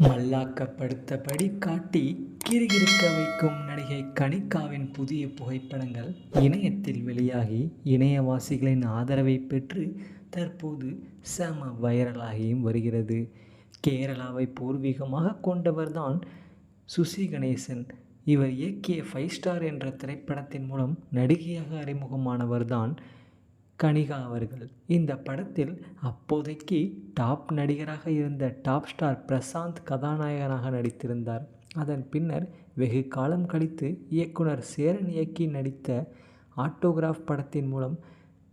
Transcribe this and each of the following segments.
மல்லாக்கப்படுத்தபடி காட்டி கிரிகிருக்க வைக்கும் நடிகை கனிகாவின் புதிய புகைப்படங்கள் இணையத்தில் வெளியாகி இணையவாசிகளின் ஆதரவை பெற்று தற்போது செம வைரலாகியும் வருகிறது. கேரளாவை பூர்வீகமாக கொண்டவர்தான் சுசி கணேசன். இவர் இயக்கிய ஃபைவ் ஸ்டார் என்ற திரைப்படத்தின் மூலம் நடிகையாக அறிமுகமானவர்தான் கனிகா அவர்கள். இந்த படத்தில் அப்போதைக்கு டாப் நடிகராக இருந்த டாப் ஸ்டார் பிரசாந்த் கதாநாயகனாக நடித்திருந்தார். அதன் பின்னர் வெகு காலம் கழித்து இயக்குனர் சேரன் இயக்கி நடித்த ஆட்டோகிராஃப் படத்தின் மூலம்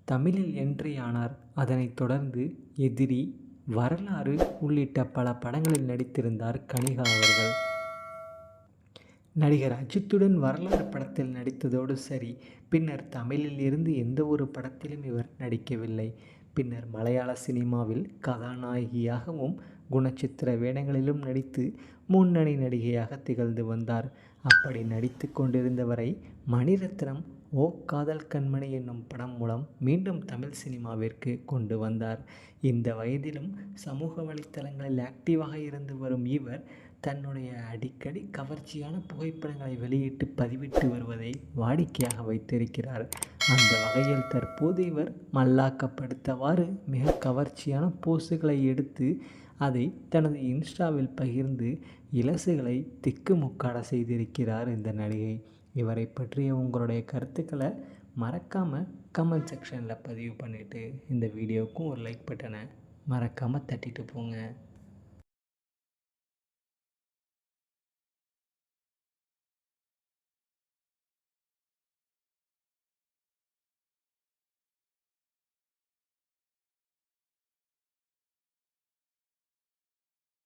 தமிழில் என்ட்ரி ஆனார். அதனைத் தொடர்ந்து எதிரி வரலாறு உள்ளிட்ட பல படங்களில் நடித்திருந்தார் கனிகா அவர்கள். நடிகர் அஜித்துடன் வரலாறு படத்தில் நடித்ததோடு சரி. பின்னர் தமிழில் இருந்து எந்த ஒரு படத்திலும் இவர் நடிக்கவில்லை. பின்னர் மலையாள சினிமாவில் கதாநாயகியாகவும் குணச்சித்திர வேடங்களிலும் நடித்து முன்னணி நடிகையாக திகழ்ந்து வந்தார். அப்படி நடித்து கொண்டிருந்தவரை மணிரத்னம் ஓ காதல் கண்மணி என்னும் படம் மூலம் மீண்டும் தமிழ் சினிமாவிற்கு கொண்டு வந்தார். இந்த வயதிலும் சமூக வலைத்தளங்களில் ஆக்டிவாக இருந்து வரும் இவர் தன்னுடைய அடிக்கடி கவர்ச்சியான புகைப்படங்களை வெளியிட்டு பதிவிட்டு வருவதை வாடிக்கையாக வைத்திருக்கிறார். அந்த வகையில் தற்போது இவர் மல்லாக்கப்படுத்தவாறு மிக கவர்ச்சியான போஸுகளை எடுத்து அதை தனது இன்ஸ்டாவில் பகிர்ந்து இலசுகளை திக்குமுக்காட செய்திருக்கிறார் இந்த நடிகை. இவரை பற்றிய உங்களுடைய கருத்துக்களை மறக்காமல் கமெண்ட் செக்ஷனில் பதிவு பண்ணிவிட்டு இந்த வீடியோவுக்கும் ஒரு லைக் பட்டனை மறக்காமல் தட்டிட்டு போங்க.